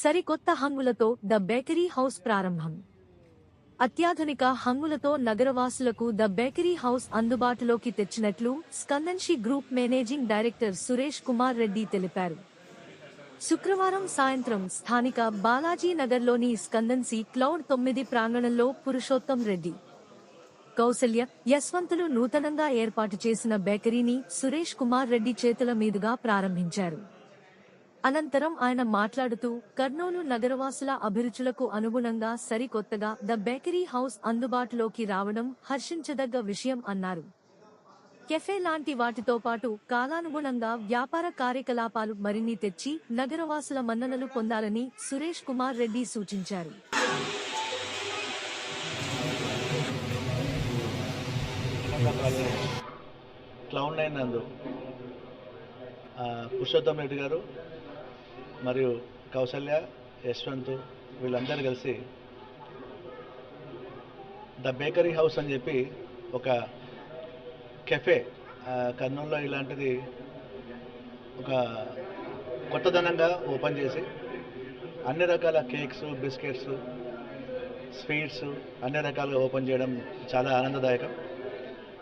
సరికొత్త హంగులతో the bakery house ప్రారంభం. అత్యాధునిక హంగులతో నగరవాసులకు ద బేకరీ హౌస్ అందుబాటులోకి తెచ్చినట్లు Skandanshi group managing director Suresh Kumar Reddy తెలిపారు. శుక్రవారం సాయంత్రం స్థానిక బాలాజీ నగర్లోని స్కందన్సి క్లౌడ్ తొమ్మిది ప్రాంగణంలో పురుషోత్తం రెడ్డి. కౌసల్య యశ్వంతులు నూతనంగా ఏర్పాటు చేసిన బేకరీని సురేష్ కుమార్ రెడ్డి చేతుల మీదుగా ప్రారంభించారు. అనంతరం ఆయన మాట్లాడుతూ కర్నూలు నగరవాసుల అభిరుచులకు అనుగుణంగా సరికొత్తగా ద బేకరీ హౌస్ అందుబాటులోకి రావడం హర్షించదగ్గ విషయం అన్నారు. కెఫే లాంటి వాటితో పాటు కాలానుగుణంగా వ్యాపార కార్యకలాపాలు మరిన్ని తెచ్చి నగరవాసుల మన్ననలు పొందాలని సురేష్ కుమార్ రెడ్డి సూచించారు. క్లౌన్ నైన్ నందు పురుషోత్తం రెడ్డి గారు మరియు కౌశల్య యశ్వంత్ వీళ్ళందరూ కలిసి ద బేకరీ హౌస్ అని చెప్పి ఒక కెఫే కర్నూలులో ఇలాంటిది ఒక కొత్తదనంగా ఓపెన్ చేసి అన్ని రకాల కేక్స్ బిస్కెట్స్ స్వీట్స్ అన్ని రకాలుగా ఓపెన్ చేయడం చాలా ఆనందదాయకం.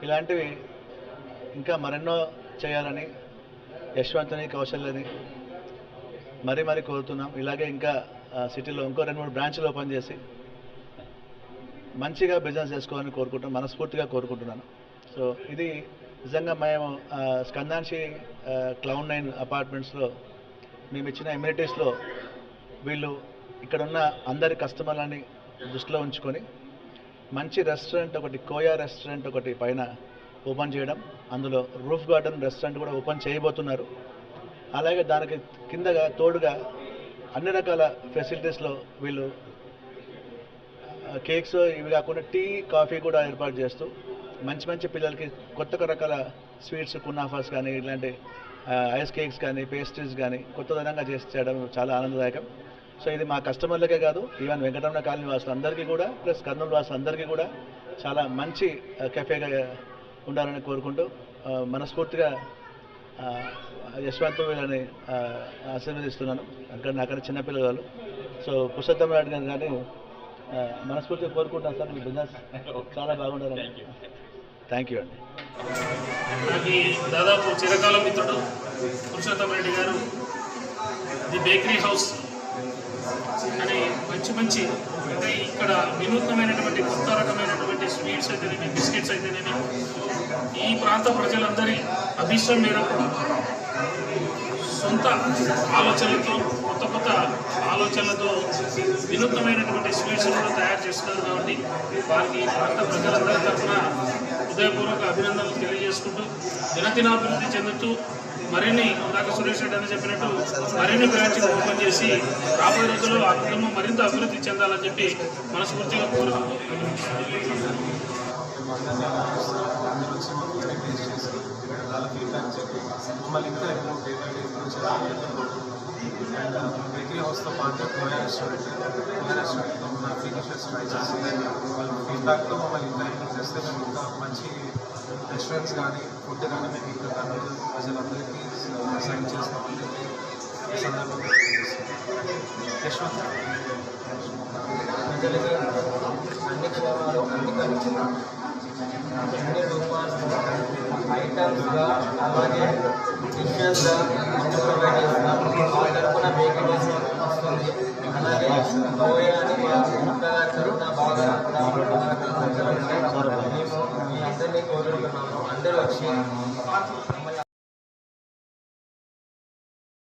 ఇలాంటివి ఇంకా మరెన్నో చేయాలని యశ్వంత్ని కౌశల్యని మరీ మరీ కోరుతున్నాం. ఇలాగే ఇంకా సిటీలో ఇంకో రెండు మూడు బ్రాంచ్లు ఓపెన్ చేసి మంచిగా బిజినెస్ చేసుకోవాలని కోరుకుంటున్నాను మనస్ఫూర్తిగా కోరుకుంటున్నాను. సో ఇది నిజంగా మేము స్కందాంశి క్లౌడ్ క్లౌన్ నైన్ అపార్ట్మెంట్స్లో మేము ఇచ్చిన ఎమ్యూనిటీస్లో వీళ్ళు ఇక్కడ ఉన్న అందరి కస్టమర్లని దృష్టిలో ఉంచుకొని మంచి రెస్టారెంట్ ఒకటి కోయా రెస్టారెంట్ ఒకటి పైన ఓపెన్ చేయడం అందులో రూఫ్ గార్డెన్ రెస్టారెంట్ కూడా ఓపెన్ చేయబోతున్నారు. అలాగే దానికి కిందగా తోడుగా అన్ని రకాల ఫెసిలిటీస్లో వీళ్ళు కేక్స్ ఇవి కాకుండా టీ కాఫీ కూడా ఏర్పాటు చేస్తూ మంచి మంచి పిల్లలకి కొత్త రకాల స్వీట్స్ కున్నాఫాస్ కానీ ఇలాంటి ఐస్ కేక్స్ కానీ పేస్ట్రీస్ కానీ కొత్తదనంగా చేసి చేయడం చాలా ఆనందదాయకం. సో ఇది మా కస్టమర్లకే కాదు ఈవెన్ వెంకటరమణ కాలనీ వాసులందరికీ కూడా ప్లస్ కర్నూలు వాసులందరికీ కూడా చాలా మంచి కెఫేగా ఉండాలని కోరుకుంటూ మనస్ఫూర్తిగా యశ్వంత్ వీళ్ళని ఆ, ఆశీర్వదిస్తున్నాను. అక్కడ నాకన్నా చిన్నపిల్లలు వాళ్ళు సో పురుషోత్తం రెడ్డి గారు కానీ మనస్ఫూర్తిగా కోరుకుంటాను సార్. మీ బిజినెస్ చాలా బాగుండాలని. థ్యాంక్ యూ అండి. దాదాపు చిరకాల మిత్రుడు పురుషోత్తం రెడ్డి గారు ది బేకరీ హౌస్ అని మంచి మంచి అంటే ఇక్కడ వినూత్నమైనటువంటి కొత్త రకమైనటువంటి స్వీట్స్ అయితేనేమి బిస్కెట్స్ అయితేనేమి ఈ ప్రాంత ప్రజలందరి అభిష్టం మేరకు సొంత ఆలోచనలతో కొత్త కొత్త ఆలోచనలతో వినూత్నమైనటువంటి స్వీట్స్ కూడా తయారు చేస్తున్నారు కాబట్టి వారికి ప్రాంత ప్రజలందరి తరఫున హృదయపూర్వక అభినందనలు తెలియజేసుకుంటూ దినదినాభివృద్ధి చెందుతూ మరిన్ని ఇందాక సురేష్ రెడ్డి అని చెప్పినట్టు మరిన్ని బ్రాంచ్లు ఓపెన్ చేసి రాబోయే రోజుల్లో ఆ కుటుంబం మరింత అభివృద్ధి చెందాలని చెప్పి మనస్ఫూర్తిగా కోరుకుంటూ అందరూ వచ్చి ఫీడ్బ్యాక్ చెప్పి మమ్మల్ని ఇంకా అండ్ బేకరీ హౌస్తో పాటు కోయా రెస్టారెంట్ కోయా రెస్టారెంట్లో ఉన్న ఫినిషెస్ ట్రై చేసి వాళ్ళ ఫీడ్బ్యాక్తో మమ్మల్ని ఇంకా ఇంప్రూవ్ చేస్తే మేము ఇంకా మంచి రెస్టారెంట్స్ కానీ ఫుడ్ కానీ మేము ఇంకా కర్నూలు సైన్ చేస్తామని చెప్పి ఈ సందర్భంగా యశ్వంత్ ప్రజలకి అన్ని క్షేమాలు అన్ని రూపాలు ఐటమ్స్గా అలాగే డిషెస్గా అన్ని ప్రొవైడ్ చేస్తున్నాం మా తరఫున బేకరీ వస్తుంది అలాగే గోయ అని మా అత్తగారి తరఫున బాగా మేము మీ అందరినీ కోరుకుంటున్నాము అందరూ వచ్చి